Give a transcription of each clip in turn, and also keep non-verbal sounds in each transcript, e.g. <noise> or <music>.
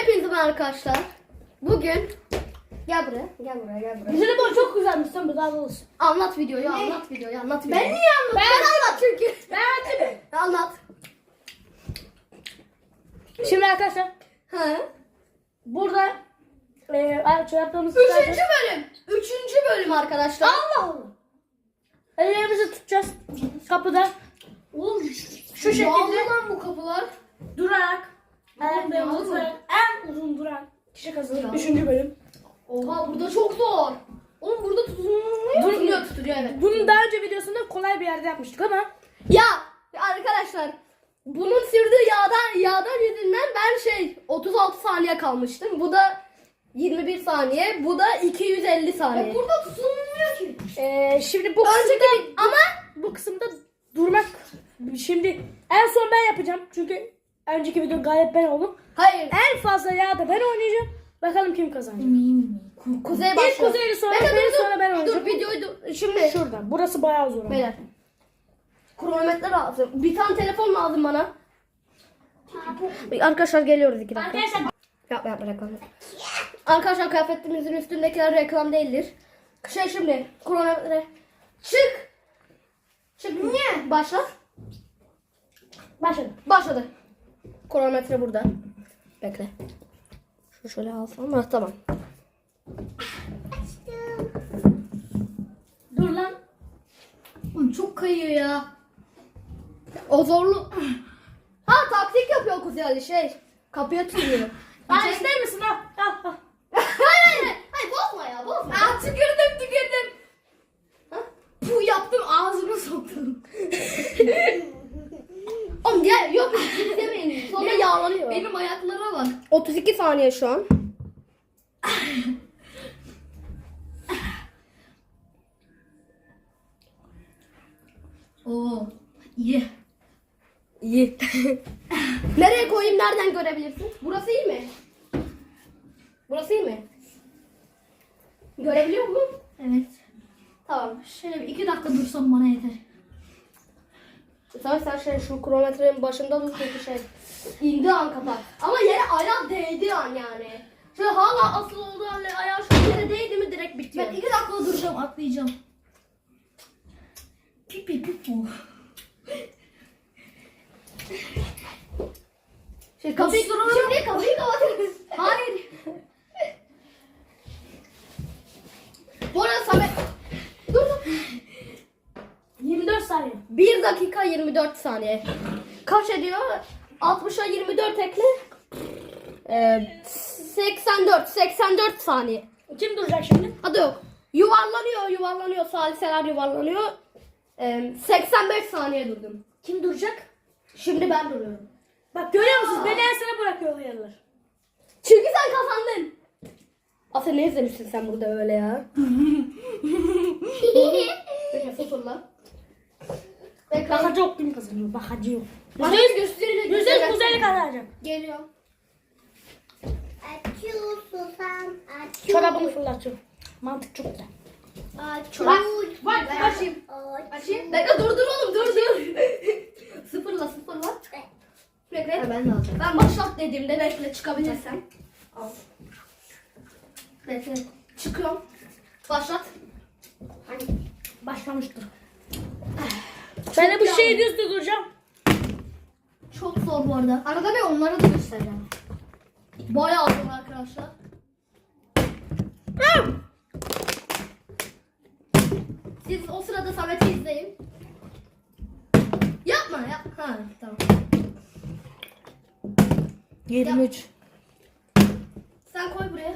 Hepinize merhaba arkadaşlar. Bugün gel buraya, gel buraya, gel buraya. Güzel bu çok güzelmiş. Sen bu daha olsun. Anlat videoyu, anlat videoyu, anlat videoyu. Ben niye anlatayım? Ben anlat çünkü. Ben açayım. Anlat. Şimdi arkadaşlar He. burada e, şu yaptığımız Üçüncü bölüm. Üçüncü bölüm arkadaşlar. Allah Allah. Ellerimizi tutacağız. Kapıda Oğlum şu şekilde bu kapılar. durarak yağlı mı? tutarak en uzun duran kişi kazanır. Üçüncü bölüm. Oha burada çok zor. Oğlum burada tutunuyor. Tutunuyor, tutunuyor evet. Bunun daha önce videosunda kolay bir yerde yapmıştık ama Ya arkadaşlar bunun sürdüğü yağdan yağdan yüzünden ben şey 36 saniye kalmıştım. Bu da 21 saniye. Bu da 250 saniye. burada tutunmuyor ki. e, şimdi bu Önceki kısımda bir- ama bu kısımda durmak şimdi en son ben yapacağım çünkü önceki video gayet ben oldum. hayır. En fazla yağda ben oynayacağım. Bakalım kim kazanacak. Kuzey İlk başlıyor. Kuzeyli sonra ben dur, dur. sonra ben Dur oynayacağım. videoyu dur. Şimdi Şurada. Burası bayağı zor. ama. beyler. Kronometre lazım. Bir tane telefon lazım bana. Arkadaşlar geliyoruz iki dakika. Arkadaşlar Yap yap reklam. yap. Arkadaşlar kıyafetimizin üstündekiler reklam değildir. Şey şimdi kronometre. Çık. Çık. Niye? Başla. başladım. Başladı. Kronometre burada. Bekle. Şu şöyle alsam. Ha, tamam. Dur lan. Oğlum çok kayıyor ya. O zorlu. Ha taktik yapıyor Kuzey Ali şey. Kapıya tutuyor. Aa, ister misin? Al. al. <laughs> hayır hayır. Hayır bozma ya bozma. Aa tükürdüm tükürdüm. Ha? Puh yaptım ağzıma soktum. Oğlum gel yok demeyin. Sonra yağlanıyor. Benim ayaklara bak. 32 saniye şu an. Oo iyi. İyi. Nereye koyayım nereden görebilirsin? Burası iyi mi? Burası iyi mi? Görebiliyor musun? Evet. Tamam. Şöyle bir iki dakika dursam bana yeter. Sen sen şey şu kronometrenin başında dur çünkü şey indi an kapat. Ama yere ayağı değdi an yani. Şöyle hala asıl olduğu halde ayağı şu yere değdi mi direkt bitiyor. Ben iki dakika duracağım atlayacağım. Pipi pipi. Şey, kapıyı, şimdi kapıyı kapatırız. Hayır. Bu arada Samet... Dur dur. 24 saniye. 1 dakika 24 saniye. Kaç ediyor? 60'a 24 ekle. Ee, 84, 84 saniye. Kim duracak şimdi? Hadi yok. Yuvarlanıyor, yuvarlanıyor. Saliseler yuvarlanıyor. Ee, 85 saniye durdum. Kim duracak? Şimdi ben duruyorum. Bak görüyor musunuz? Beni en sona bırakıyor yerler. Çünkü sen kazandın. Asya ne izlemişsin sen burada öyle ya? <laughs> Sıfırla. Bekle. Bakacı yok kim kazanıyor? Bakacı yok. Hadi gösterecek. Yüzde yüz kuzeyli kazanacak. Geliyor. Açıyorsun sen. Açıyorsun. Çorabını fırlatıyor. Mantık çok güzel. Bak, bak, açayım. Açayım. Bekle dur dur oğlum dur dur. <laughs> sıfırla sıfırla. Bekle. ben de alacağım. Ben başlat dediğimde bekle çıkabilirsem. Al. Bekle. Çıkıyorum. Başlat. Hani Başlamıştır. Ben de bu şeyi düz duracağım. Çok zor bu arada. Arada bir onları da göstereceğim. Bayağı zor arkadaşlar. Siz o sırada Samet'i izleyin. Yapma yap. Ha tamam. 23. Sen koy buraya.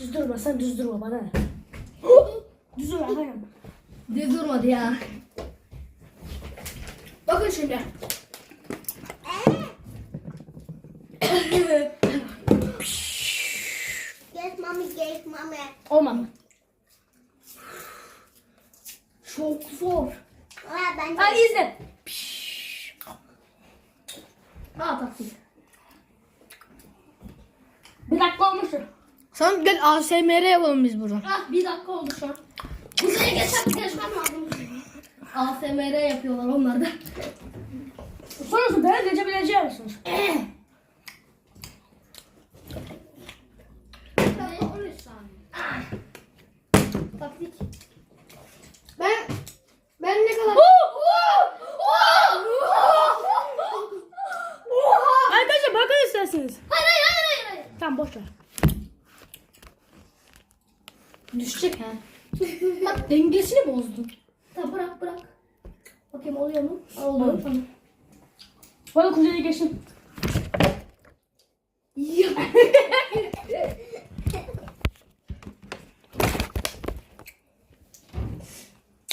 Düz durma sen düz durma bana? <gasps> Düz durma hayır. Düz durmadı ya. Bakın şimdi. Yes mommy, yes mommy. Olmadı. Çok zor. Aa, ben Hadi izle. Ha taktik. Bir dakika olmuştur. Sen gel ASMR yapalım biz burada. Ah bir dakika oldu şu an. Kuzeye geçen geçmem lazım. ASMR yapıyorlar onlarda. Sonrasında ben geçebileceğim misiniz? Taktik. Ben ben ne kadar Arkadaşlar bakın isterseniz. Hayır hayır hayır hayır. Düşecek ha. Bak dengesini bozdun. Tamam bırak bırak. Bakayım oluyor mu? Oluyor. Tamam. Bana kuzeyde geçin. <laughs>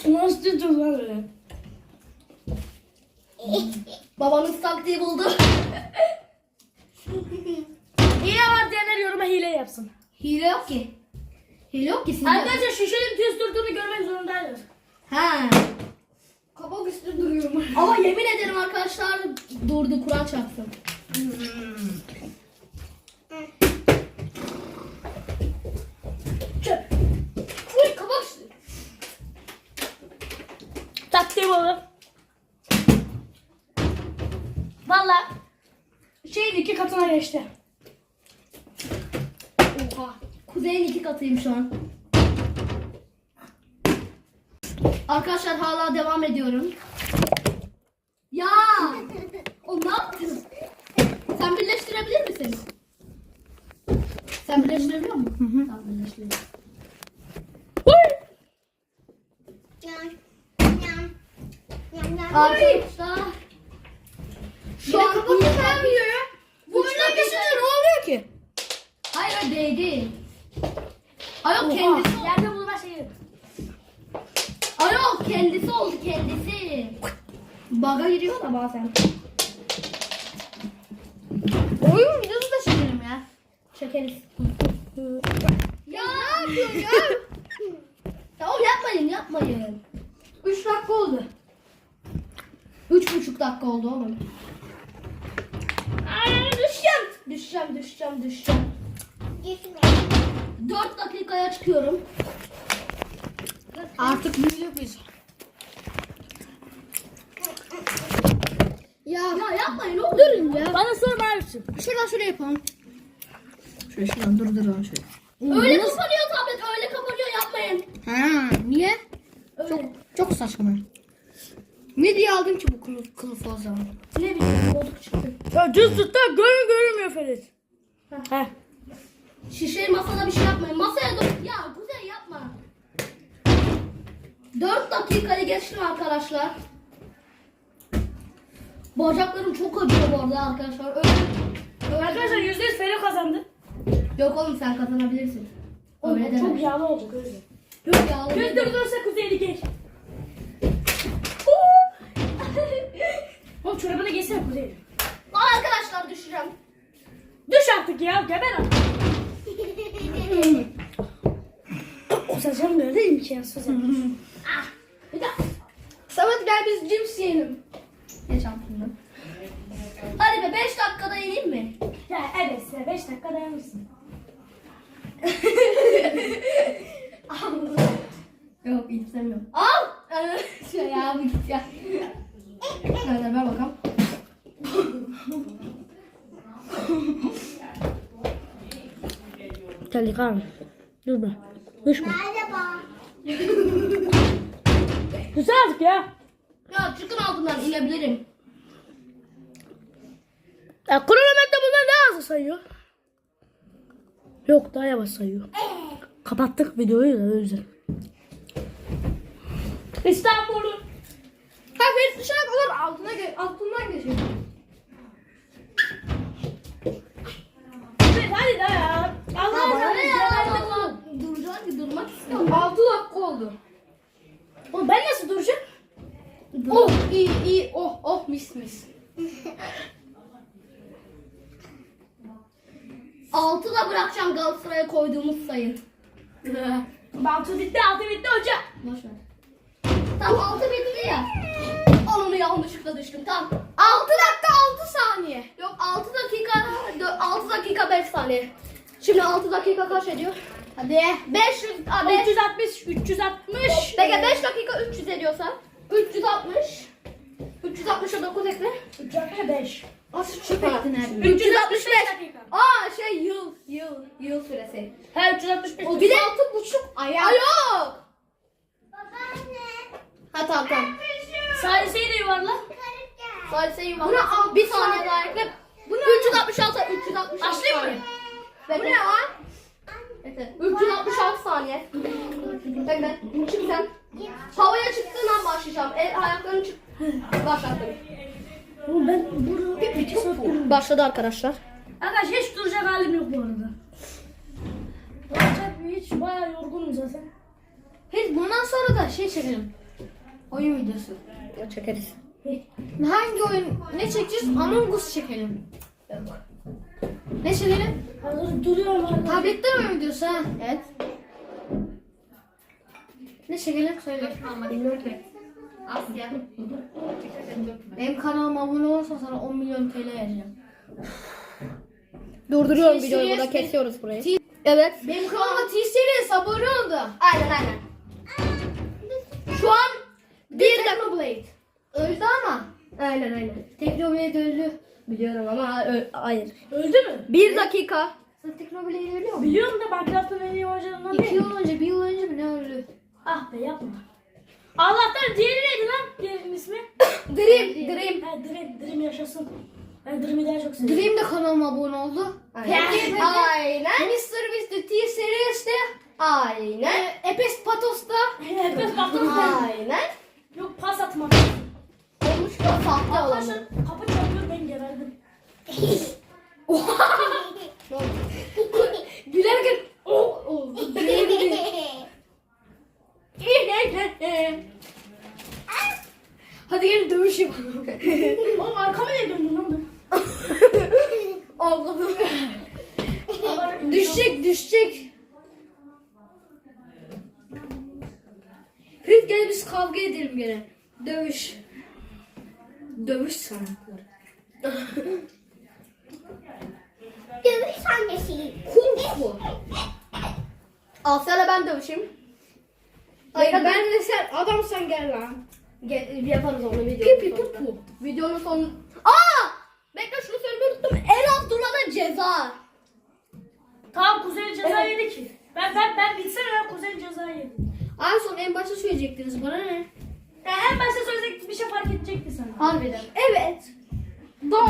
Nasıl tutuyorsun lan öyle? Babanız taktiği buldu. <laughs> Hile var diyenler yoruma hile yapsın. Hile yok ki. Hile yok ki. Arkadaşlar şişenin tüz durduğunu görmek zorundayız. Ha. Kabak üstü duruyorum. <laughs> Ama yemin ederim arkadaşlar durdu Kur'an çarpsın. Çöp. Uy kabak üstü. Taktiğim olur. Valla şeyin iki katına geçti. Oha. Kuzeyin iki katıyım şu an. Arkadaşlar hala devam ediyorum. Ya! O ne yaptın? Sen birleştirebilir misin? Sen birleştirebiliyor musun? Hı hı. Tamam yam. Arkadaşlar. Şu an Kapat yapıyor ya. Bu dakika. geçince ne oluyor ki? Hayır değdi. Ayol Oha. kendisi. Yerde bulma şeyi. Kendisi oldu kendisi. Baga giriyor da bazen. Oyun videosu da çekelim ya. Çekeriz. Ya ne yapıyorsun ya? <laughs> Oğlum yapmayın yapmayın. 3 dakika oldu. Üç buçuk dakika oldu oğlum. Ay, düşeceğim. Düşeceğim düşeceğim düşeceğim. Dört dakikaya çıkıyorum. Artık büyüdük biz. Ya, Ya yapmayın oğlum. durun ya. Bana sorma abicim. Şuradan şuraya yapalım. Şöyle şuradan durduralım şöyle. Öyle kapanıyor tablet öyle kapanıyor yapmayın. Ha, niye? Öyle. Çok çok saçma. Ne diye aldın ki bu kılıf, kılıfı o zaman? Ne bileyim bozuk çıktı. Ya düz tut da görün görünmüyor Ferit. Heh. Şişeyi masada bir şey yapmayın. Masaya dur. Ya Kuzey yapma. 4 dakikayı geçtim arkadaşlar. Bacaklarım çok acıyor bu arada arkadaşlar. Öyle, öyle Arkadaşlar yüzde yüz Ferit kazandı. Yok oğlum sen kazanabilirsin. Öyle Oğlum, deme. Çok yağlı olacak öyle. Yok yağlı Göz değil. durdurursa kuzeyli geç. Oğlum çorabını giysene kuzeyli. Aa, Arkadaşlar düşeceğim. Düş artık ya geber artık. <laughs> Kusacağım böyle imkansız. Ah, bir dakika. Samet gel biz cips yiyelim. Geç altından. Hadi be 5 dakikada yeneyim mi? ya evet 5 dakika dayanırsın. <laughs> Yok istemiyorum. Al! <laughs> Ya bu git ya. Hadi ver bakalım. <laughs> Gel yıkalım. Dur be. Düşme. Merhaba. Güzel. Ya altından inebilirim. Ya kronometre bundan daha hızlı sayıyor. Yok daha yavaş sayıyor. Kapattık videoyu da o yüzden. İstanbul'u. Ha Ferit dışarı kadar altına ge altından geçiyor. Evet hadi daha ya. Allah Allah. ya? Duracağım ki durmak istiyorum. 6 dakika oldu. Oğlum ben nasıl duracağım? Oh iyi iyi oh oh mis mis. Altı da bırakacağım Galatasaray'a koyduğumuz sayı. Altı bitti altı bitti hocam. Boş ver. Tamam altı bitti ya. Onu yanlışlıkla düştüm. Tamam. 6 dakika 6 saniye. Yok 6 dakika 6 dakika 5 saniye. Şimdi 6 dakika kaç ediyor? Hadi. 500 a 5 360 360. Peki 5 dakika 300 ediyorsa 360 360'a 9 ekle. 365. Az Çok ettin abi. 365. dakika. Aa şey yıl yıl yıl süresi. He 365. O bir de 6 buçuk Aya. Ay yok. Babaanne. Ha tamam tamam. Saliseyi de yuvarla. Saliseyi var. Buna al, bir saniye. daha ekle. Bunu 366 366 saniye. Bu ne lan? Bekle. 366 saniye. Bekle. Çık sen. Havaya çıktığın an başlayacağım. El ayaklarını çık. Başlattım. Oğlum ben burada bir iki saat. Başladı arkadaşlar. Arkadaş hiç duracak halim yok bu arada. Duracak hiç bayağı yorgunum zaten. Hiç bundan sonra da şey çekelim. Oyun videosu. Ya çekeriz. Hangi oyun? Ne çekeceğiz? Among Us çekelim. Ne çekelim? Hazır duruyorum arkadaş. Tablette mi videosu ha? Evet. Ne çekelim söyle. Bilmiyorum ki. Asya. Benim kanalıma abone olursan sana 10 milyon TL vereceğim. Durduruyorum T- videoyu burada serious- kesiyoruz burayı. Evet. Benim kanalıma T-Series abone oldu. Aynen aynen. Şu an bir dakika. Technoblade. Öldü ama. Aynen aynen. Technoblade öldü. Biliyorum ama ö- hayır. Öldü mü? Bir dakika. Sen Technoblade'i biliyor musun? Biliyorum da Minecraft'ın en iyi oyuncularından İki değil. yıl önce, bir yıl önce mi ne öldü? Ah be yapma. Allah'tan diğeri neydi lan? Diğerinin ismi? <coughs> Dream. Dream. Ha Dream. Dream yaşasın. Ben Dream'i daha çok seviyorum. Dream de kanalıma abone oldu. Aynen. Peki, Aynen. Mr. Mr. T-Series'te. Aynen. Epes Patos'ta. Herkes <laughs> baktım. Aynen. Yok pas atma. Olmuş da sahte Arkadaşlar olanı. kapı çalıyor ben geberdim. <laughs> <laughs> Gülerken oh oldu. <laughs> Hadi gelin dövüş yapalım. <laughs> Oğlum arkama niye döndün lan. Allah- <laughs> düşecek düşecek. Ferit gel biz kavga edelim gene. Dövüş. Dövüş sanatları. Dövüş sahnesi. Kung fu. Asya ben dövüşeyim. Hayır ben de sen adamsan gel lan. Gel, yaparız onu videonun Pi pi sonunda. pu pu. Videonun sonu. Aa! Bekle şunu söylemeyi unuttum. Alt durana ceza. Tamam Kuzey ceza Evet. yedi ki. Ben ben ben bitsene ben Kuzey ceza yedi. En son en başta söyleyecektiniz bana ne? Ya en başta söylesek bir şey fark edecekti sana. Harbiden. Evet.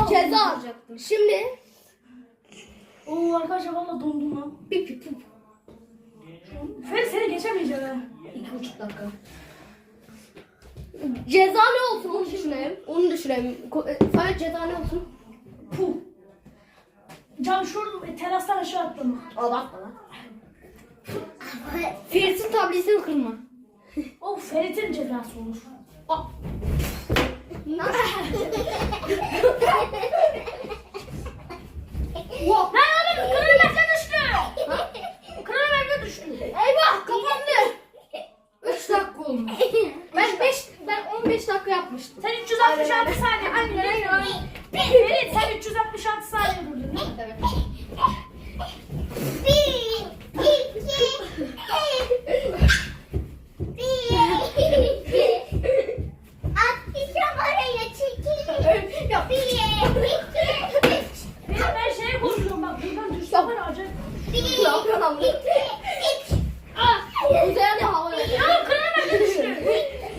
Ceza alacaktım. Şimdi Oo arkadaşlar valla dondum lan. pi pi Ferit seni geçemeyeceğim ha. İki buçuk dakika. Ceza ne olsun onu düşünelim. Onu düşünelim. Ko- e, Sana ceza ne olsun? Puh. Cam şurada e, terastan aşağı atlamak. Abartma lan. Ferit'in tabletini kırma. O Ferit'in cezası olur. <laughs> Lan oğlum kronometre düştü. Kronometre düştü. Eyvah kapandı. 3 dakika olmuş. Ben 5 ben 15 dakika yapmıştım. Sen 366 saniye. Aynen aynen. Ferit sen 366 saniye durdun değil mi? Evet. Bir, iki, bir. Atlayacağım oraya çekilin. Ya. Bir, iki, üç. Ferit ben şeye korkuyorum bak buradan düşse var ya acayip. Bir, Ne yapıyorsun abla? iki, üç. Ah! Güzel de havaya. Ya kronometre düştü.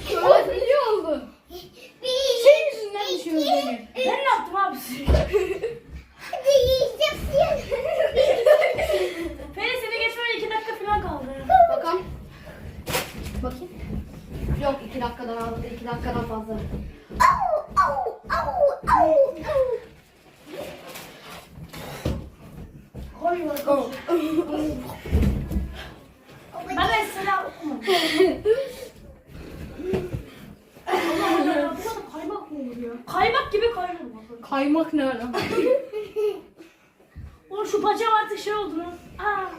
Şöyle biliyor oldu. Bir, Senin yüzünden düşüyoruz iki, beni. Ben ne yaptım abi? Hadi yiyeceğiz. Ferit seni geçmeye 2 dakika falan kaldı. Bakalım. Bakayım. Yok 2 dakikadan aldı. 2 dakikadan fazla. Au, au, au, au, au. Koy bakalım. Ben mesela okumadım. Allah Allah ya bu kadar kaymak mı olur ya? Kaymak gibi kaymak. Kaymak ne lan? Oğlum şu bacağım artık şey oldu lan. Aa.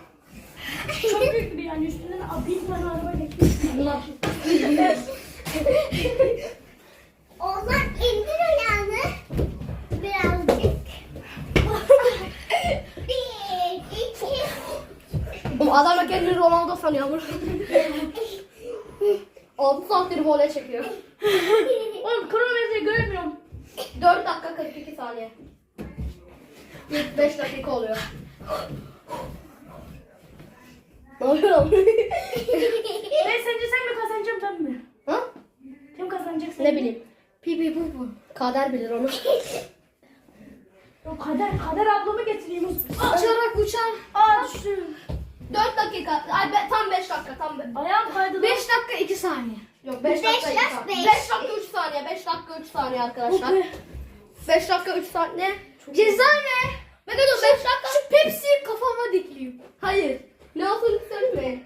Çok büyük bir yani üstünden a, bin tane araba geçmiş. Bunlar. Ozan indir ayağını. Birazcık. Bir, <laughs> iki, Oğlum adam kendini Ronaldo sanıyor. 6 <laughs> saattir voley çekiyor. Oğlum kronometreyi göremiyorum. 4 dakika 42 saniye. İlk 5 dakika oluyor. Ne oluyor lan? <laughs> Ben sence sen mi kazanacaksın ben mi? ha? Kim kazanacak sen Ne bileyim. Pi pi pu pu. Kader bilir onu. <laughs> Kader, kader ablamı getireyim. Aa, Uçarak uçar. aa düştüm. 4 dakika. Ay be, tam 5 dakika tam. 5 Ayağım kaydı. 5 dakika 2 saniye. Yok 5 Beş dakika. laf 5 beş. dakika 3 saniye. 5 dakika 3 saniye arkadaşlar. 5 dakika 3 saniye. Ceza ne? 5 dakika? Şu Pepsi'yi kafama dikliyorum. Hayır. Ne olduğunu söyleyeyim mi?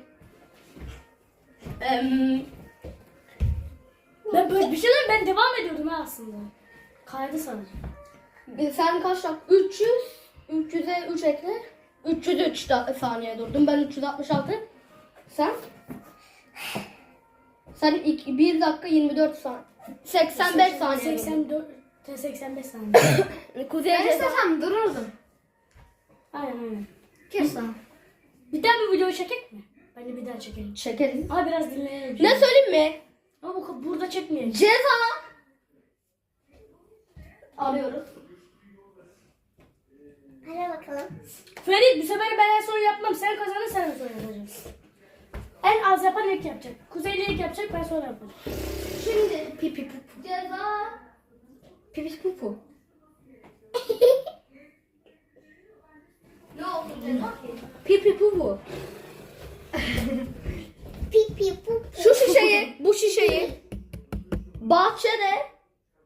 Eee Ben böyle bir şey diyeyim, ben devam ediyordum ha aslında. Kaydı sadece. E, Sen kaç dakika? 300. 300'e 3 ekle. 303 da- saniye durdum. Ben 366. Sen? Sen 1 dakika 24 saniye. 85 saniye. <coughs> 84 85 saniye. Kuzey Ben ceza. istesem dururdum. Aynen aynen. Kes lan. Bir daha bir video çekek mi? Bence bir daha çekelim. Çekelim. Ama biraz dinleyelim. Ne söyleyeyim mi? Ama bu burada çekmeyelim. Ceza. Arıyoruz. Hadi bakalım. Ferit bu sefer ben en son yapmam. Sen kazanın sen en son yapacaksın. En az yapan ilk yapacak. Kuzeyli ilk yapacak ben sonra yapacağım. Şimdi Pipi pupu. ceza. Pipi pupu. Oldu ceza ki? Pipi. Pipi pupu. Şu şişeyi, bu şişeyi bahçede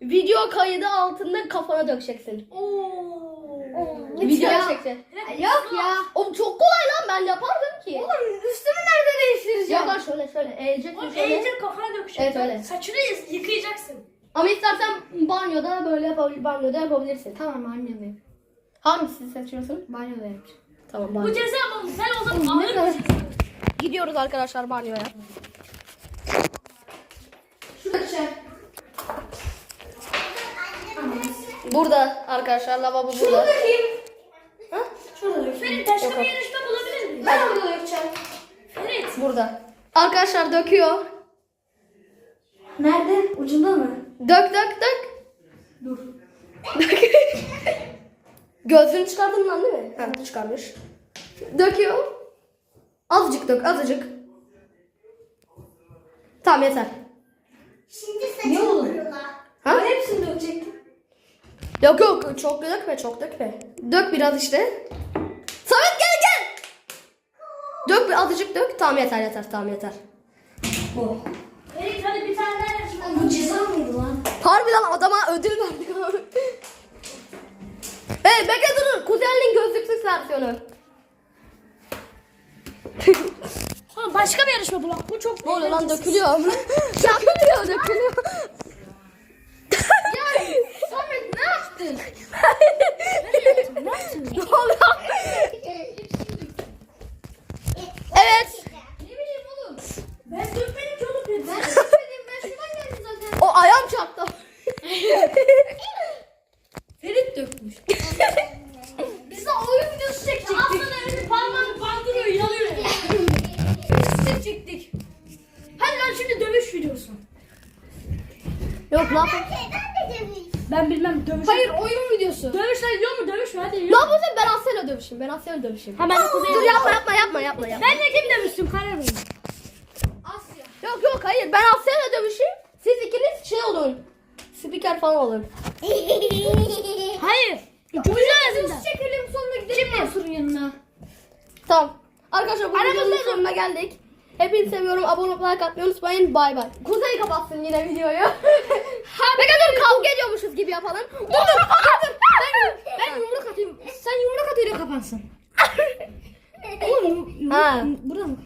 video kaydı altında kafana dökeceksin. Video ya. çekeceksin. Yok ya. Oğlum çok kolay lan ben yapardım ki. Oğlum üstümü nerede değiştireceğim? Lan şöyle şöyle eğeceksin Oğlum şöyle. eğitim kafana dökeceksin. Evet, öyle. Saçını yı- yıkayacaksın. Ama istersen banyoda böyle yapabilir, banyoda yapabilirsin. Tamam banyodayım. Hangisini seçiyorsun? Banyoda yapacağım. Tamam Bu ceza mı? Sen o zaman ağır mısın? Gidiyoruz arkadaşlar banyoya. Burada arkadaşlar lavabo burada. Ha? Ferit başka bir yarışma bulabilir miyiz? Ben burada yapacağım. Ferit. Burada. Arkadaşlar döküyor. Nerede? Ucunda mı? Dök dök dök. Dur. <laughs> Gözlüğünü çıkardın lan değil mi? Ha çıkarmış. Döküyor. Azıcık dök azıcık. Tamam yeter. Şimdi saçını kurula. Ha? Hepsini dökecektim. Yok yok çok dökme çok dökme. Dök biraz işte. Samet gel gel. Dök bir azıcık dök. Tamam yeter yeter tamam yeter. Ferit hadi bir tane daha yarışma. Bu ceza mıydı lan? Harbiden adama ödül verdik abi. Hey bekle durun. Kuzenliğin gözlüksüz versiyonu. Tamam başka bir yarışma bulalım. Bu çok Ne oluyor lan <laughs> dökülüyor. dökülüyor dökülüyor. Samet ne yaptın? ne oluyor? <laughs> Evet. Ne bileyim oğlum. Ben dökmedim ki oğlum. Ferit. Ben söyledim ben şuradan geldim zaten. O ayağım çarptı. Ferit dökmüş. Biz de oyun videosu çekecektik. Aslında öyle parmağını bandırıyor, yalıyor. çekecektik. Hadi lan şimdi dövüş videosu. Yok lan. Neden de demiş? Ben bilmem dövüş. Hayır oyun videosu. Dövüş lan yiyor mu dövüş mü hadi yapıyorsun? Ben Asya'yla dövüşeyim. Ben Asya'yla dövüşeyim. Ha ben de kuzey. Dur yapma yapma yapma yapma. yapma. Ben de kim dövüştüm karar verin. Asya. Yok yok hayır. Ben Asya'yla dövüşeyim. Siz ikiniz şey olun. Spiker falan olun. <laughs> Hayır. İkimiz arasında. Çekelim sonra gidelim Mansur'un yanına. Tamam. Arkadaşlar bu videonun sonuna geldik. Hepinizi seviyorum. Abone olup like atmayı unutmayın. Bay bay. Kuzey kapatsın yine videoyu. <laughs> Peki dur kavga ediyormuşuz gibi yapalım. Dur <laughs> dur. Ben, Ben yumruk atayım. Sen yumruk at öyle kapansın. <laughs> Oğlum Ha. burada mı?